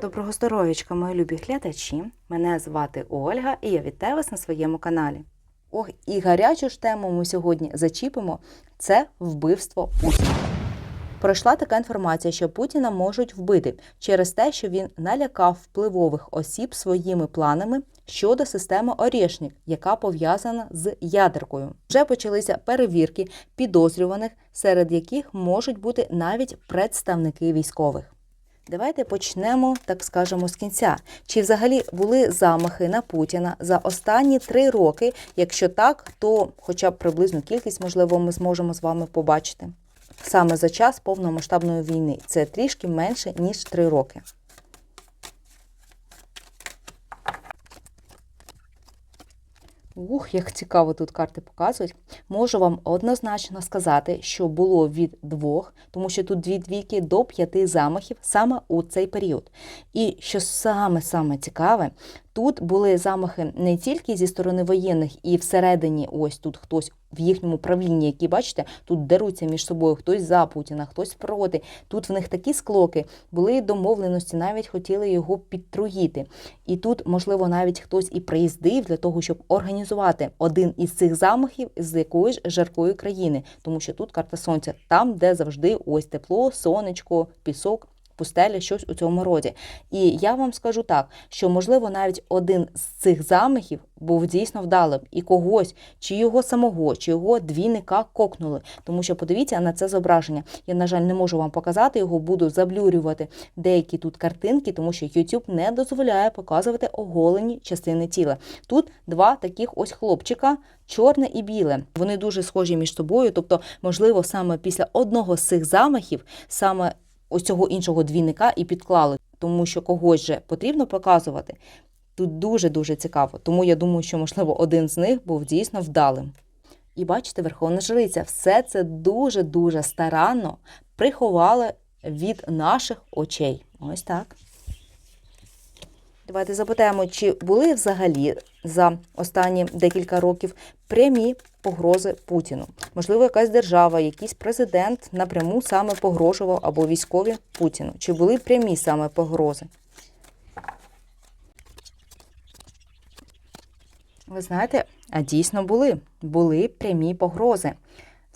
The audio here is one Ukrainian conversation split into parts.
Доброго здоров'ячка, мої любі глядачі. Мене звати Ольга і я вітаю вас на своєму каналі. Ох, і гарячу ж тему ми сьогодні зачіпимо це вбивство Путіна. Пройшла така інформація, що Путіна можуть вбити через те, що він налякав впливових осіб своїми планами щодо системи Орєшнік, яка пов'язана з ядеркою. Вже почалися перевірки підозрюваних, серед яких можуть бути навіть представники військових. Давайте почнемо, так скажемо, з кінця. Чи взагалі були замахи на Путіна за останні три роки? Якщо так, то хоча б приблизну кількість, можливо, ми зможемо з вами побачити. Саме за час повномасштабної війни. Це трішки менше, ніж три роки. Ух, як цікаво тут карти показують. Можу вам однозначно сказати, що було від двох, тому що тут дві двійки до п'яти замахів саме у цей період. І що саме саме цікаве, тут були замахи не тільки зі сторони воєнних, і всередині, ось тут хтось в їхньому правлінні, які бачите, тут деруться між собою хтось за Путіна, хтось проти. Тут в них такі склоки, були домовленості, навіть хотіли його підтруїти. І тут, можливо, навіть хтось і приїздив для того, щоб організувати один із цих замахів з якоїсь жаркої країни, тому що тут карта сонця, там, де завжди ось тепло, сонечко, пісок. Пустеля, щось у цьому роді. І я вам скажу так, що можливо навіть один з цих замахів був дійсно вдалим, і когось, чи його самого, чи його двійника кокнули. Тому що подивіться на це зображення. Я, на жаль, не можу вам показати його, буду заблюрювати деякі тут картинки, тому що YouTube не дозволяє показувати оголені частини тіла. Тут два таких ось хлопчика. Чорне і біле, вони дуже схожі між собою. Тобто, можливо, саме після одного з цих замахів, саме ось цього іншого двійника і підклали, тому що когось же потрібно показувати. Тут дуже-дуже цікаво. Тому я думаю, що, можливо, один з них був дійсно вдалим. І бачите, Верховна Жриця, все це дуже-дуже старанно приховали від наших очей. Ось так. Давайте запитаємо, чи були взагалі за останні декілька років прямі погрози Путіну? Можливо, якась держава, якийсь президент напряму саме погрожував або військові Путіну? Чи були прямі саме погрози? Ви знаєте, а дійсно були. Були прямі погрози.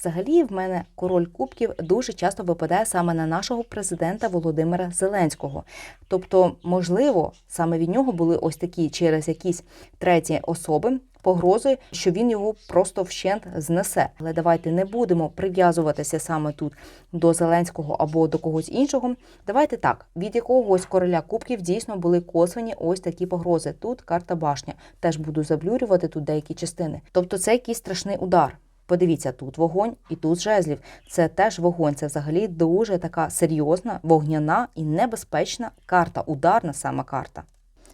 Взагалі, в мене король кубків дуже часто випадає саме на нашого президента Володимира Зеленського. Тобто, можливо, саме від нього були ось такі через якісь треті особи. Погрози, що він його просто вщент знесе. Але давайте не будемо прив'язуватися саме тут до Зеленського або до когось іншого. Давайте так: від якогось короля кубків дійсно були косвені ось такі погрози. Тут карта башня. Теж буду заблюрювати тут деякі частини. Тобто, це якийсь страшний удар. Подивіться, тут вогонь і тут жезлів. Це теж вогонь. Це взагалі дуже така серйозна, вогняна і небезпечна карта, ударна сама карта.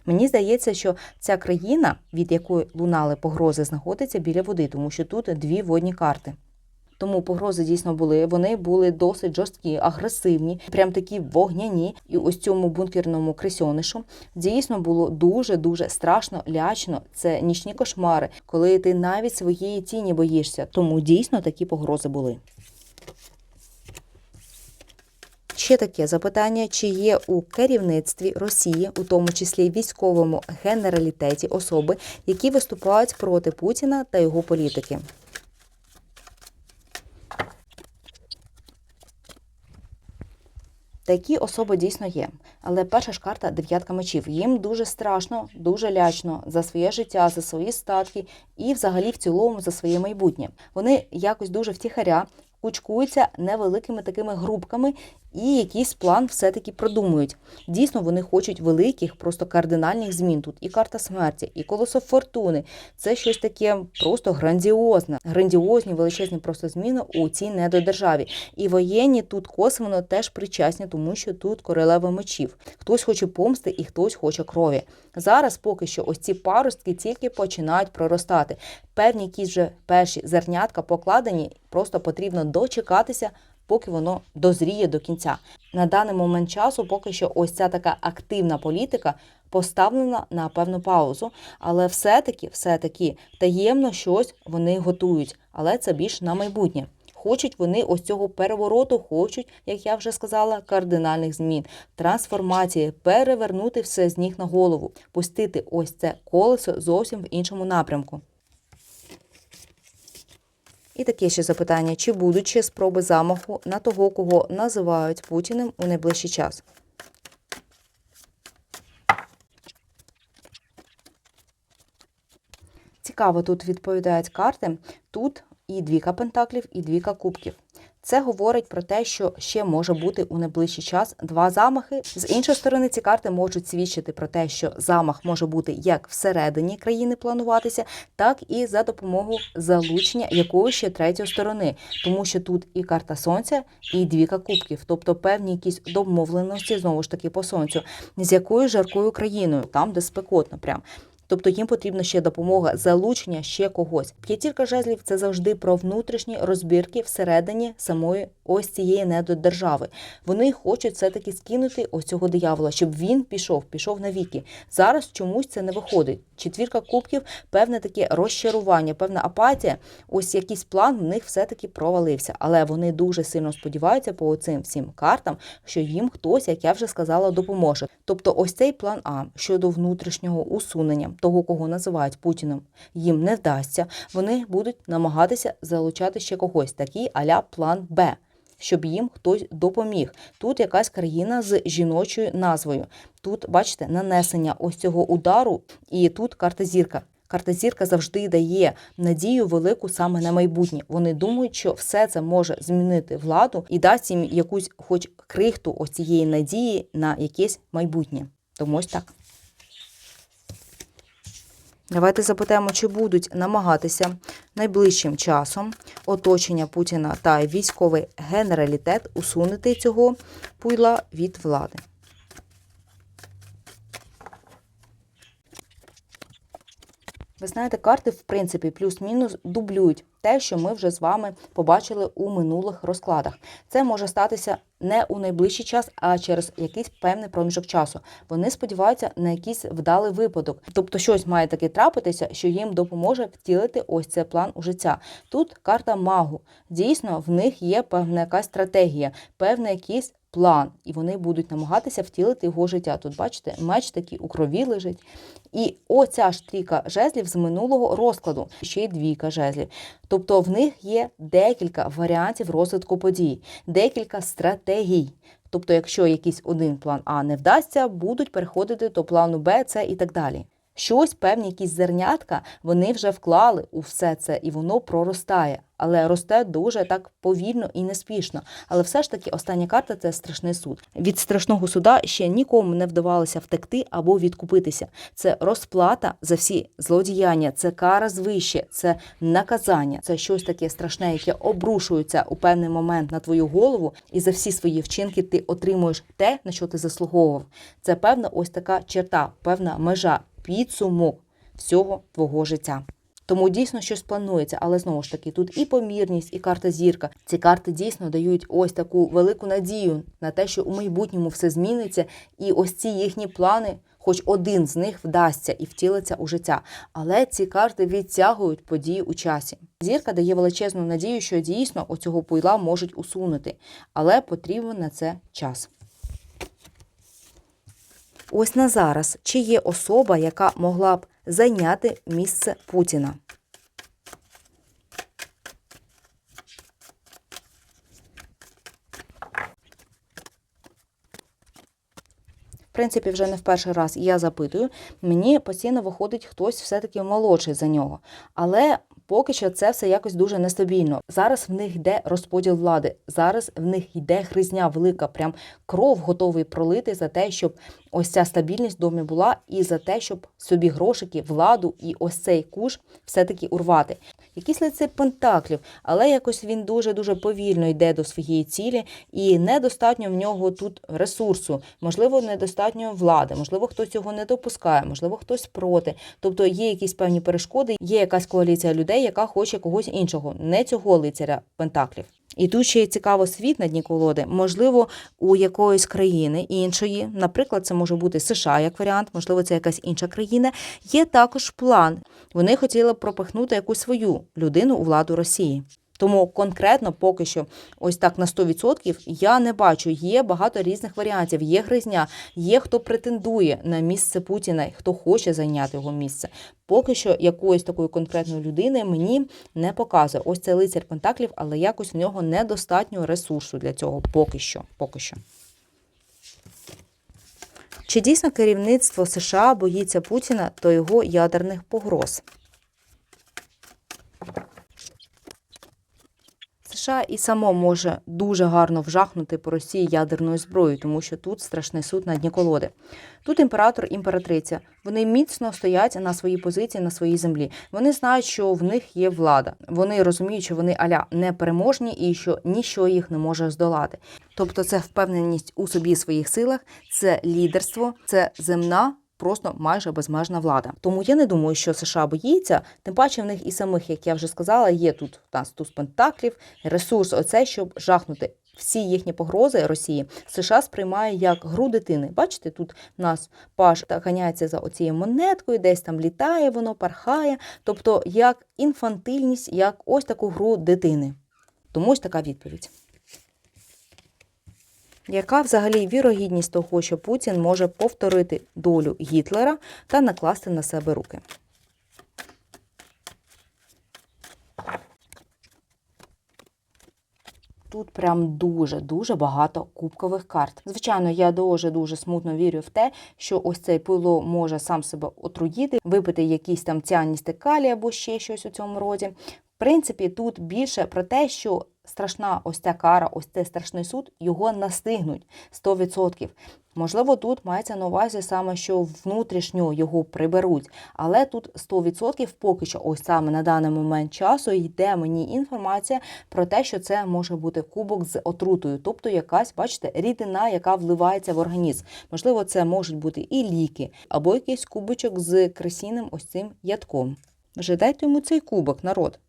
Мені здається, що ця країна, від якої лунали погрози, знаходиться біля води, тому що тут дві водні карти. Тому погрози дійсно були. Вони були досить жорсткі, агресивні, прям такі вогняні. І ось цьому бункерному крисьонишу дійсно було дуже дуже страшно, лячно. Це нічні кошмари, коли ти навіть своєї тіні боїшся. Тому дійсно такі погрози були. Ще таке запитання: чи є у керівництві Росії, у тому числі військовому генералітеті, особи, які виступають проти Путіна та його політики? Такі особи дійсно є. Але перша ж карта дев'ятка мечів. Їм дуже страшно, дуже лячно за своє життя, за свої статки і, взагалі, в цілому за своє майбутнє. Вони якось дуже втіхаря кучкуються невеликими такими групками і якийсь план все-таки продумують. Дійсно, вони хочуть великих, просто кардинальних змін. Тут і карта смерті, і колесо фортуни. Це щось таке просто грандіозне, грандіозні, величезні просто зміни у цій недодержаві. І воєнні тут косвенно теж причасні, тому що тут королева мечів. Хтось хоче помсти і хтось хоче крові. Зараз поки що ось ці паростки тільки починають проростати. Певні якісь вже перші зернятка покладені, просто потрібно дочекатися поки воно дозріє до кінця. На даний момент часу поки що ось ця така активна політика поставлена на певну паузу, але все-таки, все-таки таємно щось вони готують, але це більш на майбутнє. Хочуть вони ось цього перевороту, хочуть, як я вже сказала, кардинальних змін, трансформації, перевернути все з ніг на голову, пустити ось це колесо зовсім в іншому напрямку. І таке ще запитання: чи будуть ще спроби замаху на того, кого називають Путіним у найближчий час? Цікаво, тут відповідають карти. Тут і двіка пентаклів, і двіка кубків. Це говорить про те, що ще може бути у найближчий час два замахи. З іншої сторони, ці карти можуть свідчити про те, що замах може бути як всередині країни плануватися, так і за допомогою залучення якоїсь ще третьої сторони, тому що тут і карта сонця, і двіка кубків, тобто певні якісь домовленості знову ж таки по сонцю, з якою жаркою країною, там де спекотно, прям. Тобто їм потрібна ще допомога залучення ще когось. П'ятірка жезлів це завжди про внутрішні розбірки всередині самої ось цієї недодержави. Вони хочуть все-таки скинути ось цього диявола, щоб він пішов, пішов навіки. Зараз чомусь це не виходить. Четвірка кубків, певне таке розчарування, певна апатія. Ось якийсь план в них все-таки провалився. Але вони дуже сильно сподіваються по цим всім картам, що їм хтось, як я вже сказала, допоможе. Тобто, ось цей план А щодо внутрішнього усунення того, кого називають Путіним, їм не вдасться. Вони будуть намагатися залучати ще когось, такий аля план Б. Щоб їм хтось допоміг. Тут якась країна з жіночою назвою. Тут, бачите, нанесення ось цього удару, і тут карта зірка. Карта зірка завжди дає надію велику саме на майбутнє. Вони думають, що все це може змінити владу і дасть їм якусь, хоч крихту ось цієї надії на якесь майбутнє. Тому ось так. Давайте запитаємо, чи будуть намагатися найближчим часом оточення Путіна та військовий генералітет усунути цього пуйла від влади. Ви знаєте, карти, в принципі, плюс-мінус дублюють те, що ми вже з вами побачили у минулих розкладах. Це може статися не у найближчий час, а через якийсь певний проміжок часу. Вони сподіваються на якийсь вдалий випадок. Тобто щось має таке трапитися, що їм допоможе втілити ось цей план у життя. Тут карта магу. Дійсно, в них є певна якась стратегія, певний якийсь план, і вони будуть намагатися втілити його життя. Тут, бачите, меч такий у крові лежить. І оця ж трійка жезлів з минулого розкладу, ще й двійка жезлів. Тобто в них є декілька варіантів розвитку подій, декілька стратегій. Тобто, якщо якийсь один план А не вдасться, будуть переходити до плану Б, С і так далі. Щось, певні якісь зернятка, вони вже вклали у все це, і воно проростає. Але росте дуже так повільно і неспішно. Але все ж таки остання карта це страшний суд. Від страшного суда ще нікому не вдавалося втекти або відкупитися. Це розплата за всі злодіяння, це кара звище, це наказання, це щось таке страшне, яке обрушується у певний момент на твою голову, і за всі свої вчинки ти отримуєш те, на що ти заслуговував. Це певна ось така черта, певна межа, підсумок всього твого життя. Тому дійсно щось планується, але знову ж таки, тут і помірність, і карта зірка. Ці карти дійсно дають ось таку велику надію на те, що у майбутньому все зміниться, і ось ці їхні плани, хоч один з них вдасться і втілиться у життя. Але ці карти відтягують події у часі. Зірка дає величезну надію, що дійсно оцього пойла можуть усунути, але потрібен на це час. Ось на зараз, чи є особа, яка могла б зайняти місце Путіна? В принципі, вже не в перший раз я запитую, мені постійно виходить хтось все-таки молодший за нього. Але поки що це все якось дуже нестабільно. Зараз в них йде розподіл влади, зараз в них йде хризня велика, прям кров готовий пролити за те, щоб ось ця стабільність в домі була, і за те, щоб собі грошики, владу і ось цей куш все-таки урвати. Якийсь лице пентаклів, але якось він дуже-дуже повільно йде до своєї цілі, і недостатньо в нього тут ресурсу, можливо, недостатньо влади, можливо, хтось цього не допускає, можливо, хтось проти. Тобто є якісь певні перешкоди, є якась коаліція людей, яка хоче когось іншого, не цього лицаря пентаклів. І тут ще є цікаво світ на дні колоди, можливо, у якоїсь країни іншої, наприклад, це може бути США як варіант, можливо, це якась інша країна. Є також план. Вони хотіли пропихнути якусь свою людину у владу Росії. Тому конкретно поки що, ось так на 100% я не бачу. Є багато різних варіантів. Є гризня, є хто претендує на місце Путіна, хто хоче зайняти його місце. Поки що якоїсь такої конкретної людини мені не показує. Ось це лицар Пентаклів, але якось в нього недостатньо ресурсу для цього. Поки що. Поки що. Чи дійсно керівництво США боїться Путіна та його ядерних погроз? США і само може дуже гарно вжахнути по Росії ядерною зброєю, тому що тут страшний суд на дні колоди. Тут імператор, імператриця. Вони міцно стоять на своїй позиції, на своїй землі. Вони знають, що в них є влада. Вони розуміють, що вони аля непереможні і що ніщо їх не може здолати. Тобто, це впевненість у собі своїх силах, це лідерство, це земна. Просто майже безмежна влада. Тому я не думаю, що США боїться. Тим паче в них і самих, як я вже сказала, є тут нас туз пентаклів, ресурс, оцей, щоб жахнути всі їхні погрози Росії. США сприймає як гру дитини. Бачите, тут нас паш ганяється за оцією монеткою, десь там літає, воно пархає. Тобто, як інфантильність, як ось таку гру дитини. Тому ось така відповідь. Яка взагалі вірогідність того, що Путін може повторити долю Гітлера та накласти на себе руки? Тут прям дуже-дуже багато кубкових карт. Звичайно, я дуже дуже смутно вірю в те, що ось цей пило може сам себе отруїти, випити якісь там ціаністи калій або ще щось у цьому роді. В принципі, тут більше про те, що страшна ось ця кара, ось цей страшний суд, його настигнуть 100%. Можливо, тут мається на увазі саме, що внутрішньо його приберуть, але тут 100% поки що, ось саме на даний момент часу, йде мені інформація про те, що це може бути кубок з отрутою, тобто якась, бачите, рідина, яка вливається в організм. Можливо, це можуть бути і ліки, або якийсь кубочок з кресійним ось цим ядком. Вже дайте йому цей кубок, народ.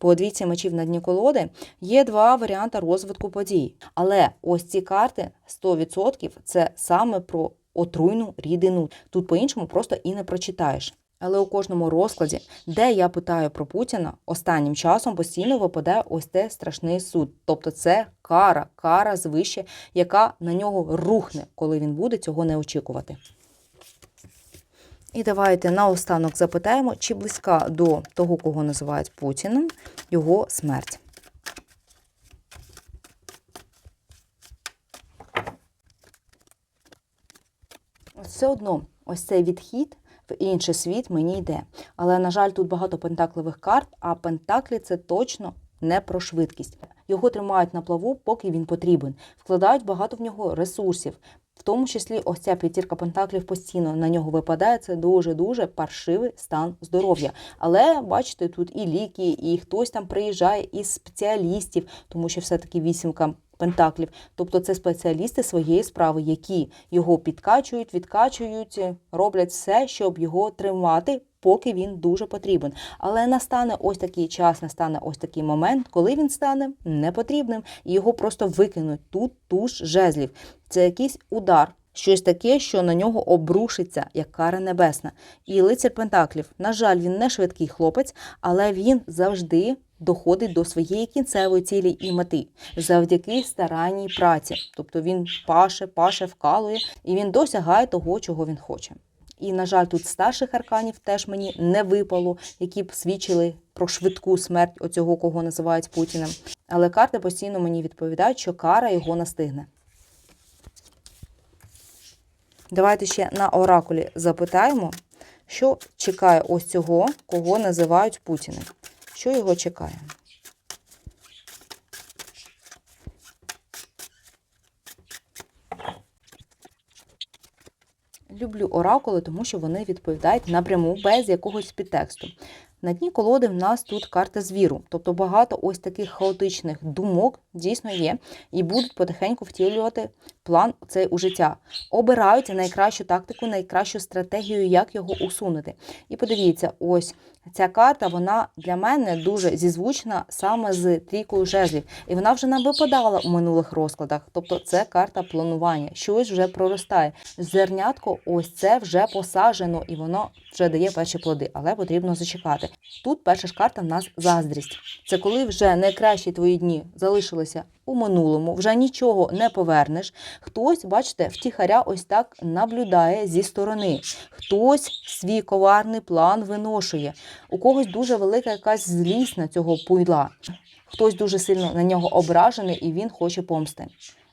По двійці мечів на дні колоди є два варіанти розвитку подій. Але ось ці карти 100% це саме про отруйну рідину. Тут по-іншому просто і не прочитаєш. Але у кожному розкладі, де я питаю про Путіна, останнім часом постійно випадає ось те страшний суд. Тобто це кара, кара звище, яка на нього рухне, коли він буде цього не очікувати. І давайте наостанок запитаємо, чи близька до того, кого називають Путіним, його смерть. Все одно, ось цей відхід в інший світ мені йде. Але, на жаль, тут багато пентакливих карт, а пентаклі це точно не про швидкість. Його тримають на плаву, поки він потрібен. Вкладають багато в нього ресурсів. В тому числі ось ця п'ятірка пентаклів постійно на нього випадає. Це дуже-дуже паршивий стан здоров'я. Але бачите, тут і ліки, і хтось там приїжджає із спеціалістів, тому що все-таки вісімка пентаклів. Тобто це спеціалісти своєї справи, які його підкачують, відкачують, роблять все, щоб його тримати. Поки він дуже потрібен. Але настане ось такий час, настане ось такий момент, коли він стане непотрібним, і його просто викинуть тут туш жезлів. Це якийсь удар, щось таке, що на нього обрушиться, як кара небесна. І лицар Пентаклів, на жаль, він не швидкий хлопець, але він завжди доходить до своєї кінцевої цілі і мети завдяки старанній праці. Тобто він паше, паше, вкалує, і він досягає того, чого він хоче. І, на жаль, тут старших арканів теж мені не випало, які б свідчили про швидку смерть оцього, кого називають Путіним. Але карти постійно мені відповідають, що кара його настигне. Давайте ще на оракулі запитаємо, що чекає ось цього, кого називають Путіним. Що його чекає? Люблю оракули, тому що вони відповідають напряму без якогось підтексту. На дні колоди в нас тут карта звіру, тобто багато ось таких хаотичних думок дійсно є, і будуть потихеньку втілювати план цей у життя. Обирають найкращу тактику, найкращу стратегію, як його усунути. І подивіться, ось ця карта вона для мене дуже зізвучна саме з трійкою жезлів, і вона вже нам випадала у минулих розкладах. Тобто, це карта планування, щось вже проростає. Зернятко, ось це вже посаджено, і воно вже дає перші плоди, але потрібно зачекати. Тут перша ж карта в нас заздрість. Це коли вже найкращі твої дні залишилися у минулому, вже нічого не повернеш. Хтось, бачите, втіхаря ось так наблюдає зі сторони. Хтось свій коварний план виношує. У когось дуже велика якась злість на цього пуйла. Хтось дуже сильно на нього ображений і він хоче помсти.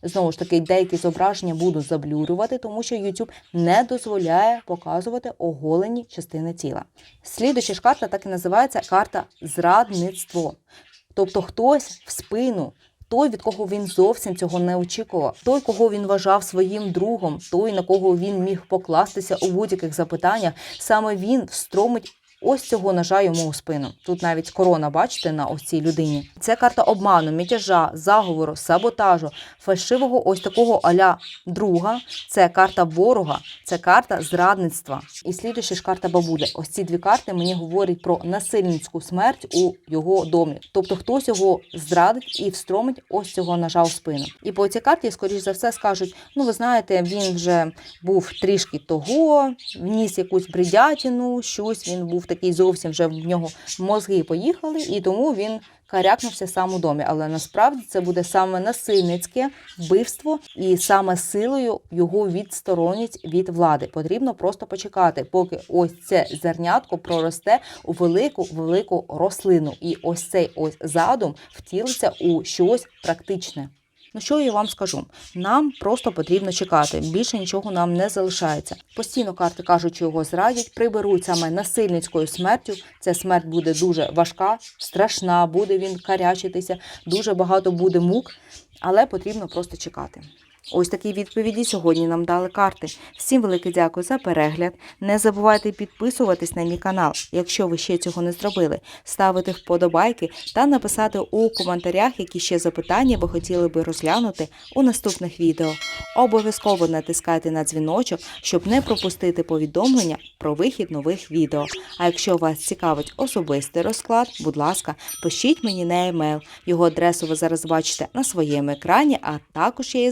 Знову ж таки, деякі зображення буду заблюрювати, тому що YouTube не дозволяє показувати оголені частини тіла. Слідуюча ж карта так і називається карта зрадництво. Тобто хтось в спину, той, від кого він зовсім цього не очікував, той, кого він вважав своїм другом, той, на кого він міг покластися у будь-яких запитаннях, саме він встромить. Ось цього ножа йому у спину. Тут навіть корона, бачите, на ось цій людині. Це карта обману, мятежа, заговору, саботажу, фальшивого ось такого аля друга. Це карта ворога, це карта зрадництва. І слідуюча ж карта бабуля. Ось ці дві карти мені говорять про насильницьку смерть у його домі. Тобто хтось його зрадить і встромить ось цього ножа у спину. І по цій карті, скоріш за все, скажуть: ну ви знаєте, він вже був трішки того, вніс якусь бредятину, щось він був такий зовсім вже в нього мозги поїхали, і тому він карякнувся сам у домі. Але насправді це буде саме насильницьке вбивство, і саме силою його відсторонять від влади. Потрібно просто почекати, поки ось це зернятко проросте у велику велику рослину, і ось цей ось задум втілиться у щось практичне. Ну що я вам скажу? Нам просто потрібно чекати. Більше нічого нам не залишається. Постійно карти кажуть, що його зрадять, приберуть саме насильницькою смертю. Ця смерть буде дуже важка, страшна, буде він карячитися, дуже багато буде мук, але потрібно просто чекати. Ось такі відповіді сьогодні нам дали карти. Всім велике дякую за перегляд. Не забувайте підписуватись на мій канал, якщо ви ще цього не зробили, ставити вподобайки та написати у коментарях, які ще запитання ви хотіли би розглянути у наступних відео. Обов'язково натискайте на дзвіночок, щоб не пропустити повідомлення про вихід нових відео. А якщо вас цікавить особистий розклад, будь ласка, пишіть мені на емейл. Його адресу ви зараз бачите на своєму екрані, а також я її